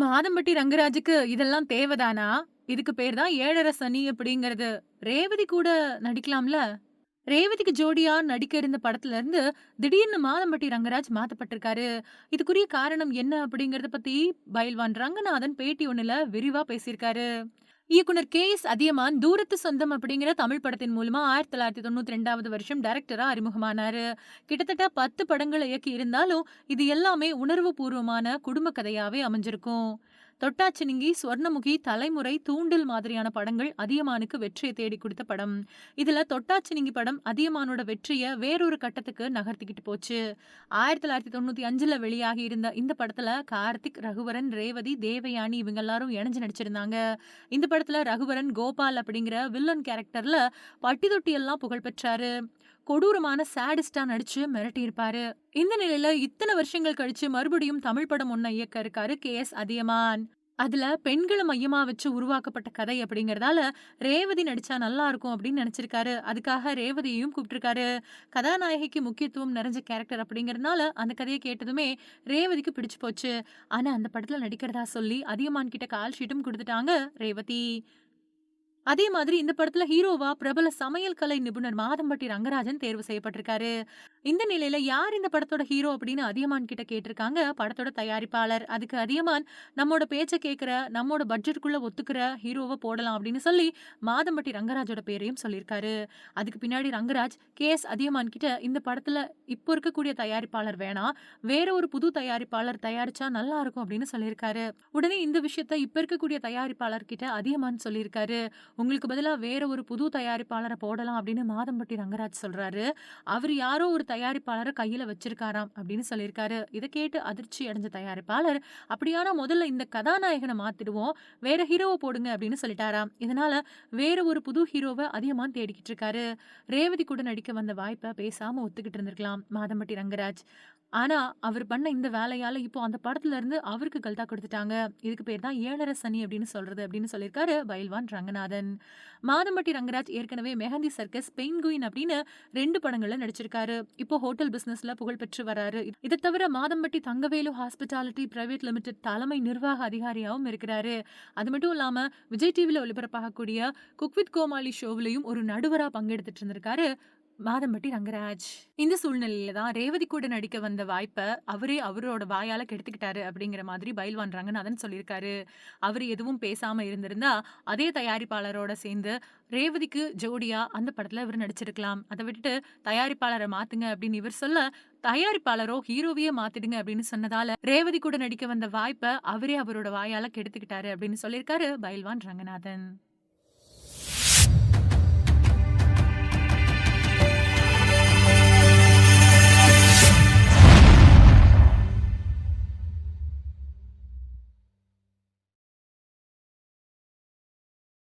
மாதம்பட்டி ரங்கராஜுக்கு இதெல்லாம் தேவைதானா? இதுக்கு பேர் தான் ஏழரை சனி அப்படிங்கிறது. ரேவதி கூட நடிக்கலாம்ல? ரேவதிக்கு ஜோடியா நடிக்க இருந்த படத்துல இருந்து திடீர்னு மாதம்பட்டி ரங்கராஜ் மாத்தப்பட்டிருக்காரு. இதுக்குரிய காரணம் என்ன அப்படிங்கறத பத்தி பயில்வான் ரங்கநாதன் பேட்டி ஒண்ணுல விரிவா பேசியிருக்காரு. இயக்குனர் கே. எஸ். அதியமான் தூரத்து சொந்தம் அப்படிங்கிற தமிழ் படத்தின் மூலமா 1992வது வருஷம் டைரக்டரா அறிமுகமானாரு. கிட்டத்தட்ட பத்து படங்கள் இயக்கி இருந்தாலும், இது எல்லாமே உணர்வுபூர்வமான குடும்ப கதையாவே அமைஞ்சிருக்கும். தொட்டாச்சினிங்கி சுவர்ணமுகி, தலைமுறை, தூண்டில் மாதிரியான படங்கள் அதியமானுக்கு வெற்றியை தேடிக் கொடுத்த படம். இதுல தொட்டாச்சினிங்கி படம் அதியமானோட வெற்றியை வேறொரு கட்டத்துக்கு நகர்த்திக்கிட்டு போச்சு. 1995ல வெளியாகி இருந்த இந்த படத்துல கார்த்திக், ரகுவரன், ரேவதி, தேவயானி இவங்க எல்லாரும் இணைஞ்சு நடிச்சிருந்தாங்க. இந்த படத்துல ரகுவரன் கோபால் அப்படிங்கிற வில்லன் கேரக்டர்ல பட்டி தொட்டி எல்லாம் புகழ் பெற்றாரு. கொடூரமான சேடிஸ்டா நடிச்சு மிரட்டியிருப்பாரு. இந்த நிலையில இத்தனை வருஷங்கள் கழிச்சு மறுபடியும் தமிழ் படம் ஒன்ன இயக்க இருக்காரு கே. எஸ். அதியமான். அதுல பெண்களை மையமா வச்சு உருவாக்கப்பட்ட கதை அப்படிங்கறதால, ரேவதி நடிச்சா நல்லா இருக்கும் அப்படின்னு நினைச்சிருக்காரு அதுக்காக ரேவதியையும் கூப்ட்டிருக்காரு. கதாநாயகிக்கு முக்கியத்துவம் நிறைஞ்ச கேரக்டர் அப்படிங்கறதுனால, அந்த கதையை கேட்டதுமே ரேவதிக்கு பிடிச்சு போச்சு. ஆனா அந்த படத்துல நடிக்கிறதா சொல்லி அதியமான் கிட்ட கால் ஷீட்டும் கொடுத்துட்டாங்க ரேவதி. அதே மாதிரி இந்த படத்துல ஹீரோவா பிரபல சமையல் கலை நிபுணர் மாதம்பட்டி ரங்கராஜன் தேர்வு செய்யப்பட்டிருக்காரு. இந்த நிலையில யார் இந்த படத்தோட ஹீரோ அப்படின்னு அதியமான் கிட்ட கேட்டிருக்காங்க படத்தோட தயாரிப்பாளர். அதுக்கு அதியமான், நம்மோட பேச்சை கேட்கிற, நம்மோட பட்ஜெட்டுக்குள்ள ஒத்துக்கிற ஹீரோவை போடலாம் அப்படின்னு சொல்லி மாதம்பட்டி ரங்கராஜோட பேரையும் சொல்லியிருக்காரு. அதுக்கு பின்னாடி ரங்கராஜ் கே. எஸ். அதியமான் கிட்ட இந்த படத்துல இப்போ இருக்கக்கூடிய தயாரிப்பாளர் வேணாம், வேற ஒரு புது தயாரிப்பாளர் தயாரிச்சா நல்லா இருக்கும் அப்படின்னு சொல்லியிருக்காரு. உடனே இந்த விஷயத்த இப்ப இருக்கக்கூடிய தயாரிப்பாளர் கிட்ட அதியமான் சொல்லியிருக்காரு. உங்களுக்கு பதிலாக வேற ஒரு புது தயாரிப்பாளரை போடலாம் அப்படின்னு மாதம்பட்டி ரங்கராஜ் சொல்றாரு. அவர் யாரோ ஒரு தயாரிப்பாளரை கையில வச்சிருக்காராம் அப்படின்னு சொல்லியிருக்காரு. இதை கேட்டு அதிர்ச்சி அடைஞ்ச தயாரிப்பாளர், அப்படியானா முதல்ல இந்த கதாநாயகனை மாத்திடுவோம். வேற ஹீரோவை போடுங்க அப்படின்னு சொல்லிட்டாராம். இதனால வேற ஒரு புது ஹீரோவை அதிகமாக தேடிக்கிட்டு இருக்காரு. ரேவதி கூட நடிக்க வந்த வாய்ப்பை பேசாம ஒத்துக்கிட்டு இருந்திருக்கலாம் மாதம்பட்டி ரங்கராஜ். ஆனா, அவர் பண்ண இந்த வேலையால இப்போ அந்த படத்துல இருந்து அவருக்கு கல்தா குடுத்துட்டாங்க. இதுக்கு பேர் தான் ஏழரை சனி அப்படின்னு சொல்றது அப்படின்னு சொல்லியிருக்காரு பயில்வான் ரங்கநாதன். மாதம்பட்டி ரங்கராஜ் ஏற்கனவே மெஹந்தி சர்க்கஸ், பெயின்குயின் அப்படின்னு ரெண்டு படங்கள்ல நடிச்சிருக்காரு. இப்போ ஹோட்டல் பிசினஸ்ல புகழ் பெற்று வராரு. இதை தவிர Madampatti Thangavelu hospitality private limited தலைமை நிர்வாக அதிகாரியாவும் இருக்கிறாரு. அது மட்டும் இல்லாம விஜய் டிவில ஒளிபரப்பாகக்கூடிய குக் வித் கோமாளி ஷோவிலையும் ஒரு நடுவரா பங்கெடுத்துட்டு இருந்திருக்காரு மாதம்பட்டி ரங்கராஜ். இந்த சூழ்நிலையில தான் ரேவதி கூட நடிக்க வந்த வாய்ப்ப அவரே அவரோட வாயால கெடுத்துக்கிட்டாரு அப்படிங்கிற மாதிரி பயில்வான் ரங்கநாதன் சொல்லியிருக்காரு. அவரு எதுவும் பேசாம இருந்திருந்தா, அதே தயாரிப்பாளரோட சேர்ந்து ரேவதிக்கு ஜோடியா அந்த படத்துல இவரு நடிச்சிருக்கலாம். அத விட்டுட்டு தயாரிப்பாளர மாத்துங்க அப்படின்னு இவர் சொல்ல, தயாரிப்பாளரோ ஹீரோவையே மாத்திடுங்க அப்படின்னு சொன்னதால, ரேவதி கூட நடிக்க வந்த வாய்ப்ப அவரே அவரோட வாயால கெடுத்துக்கிட்டாரு அப்படின்னு சொல்லியிருக்காரு பயில்வான் ரங்கநாதன்.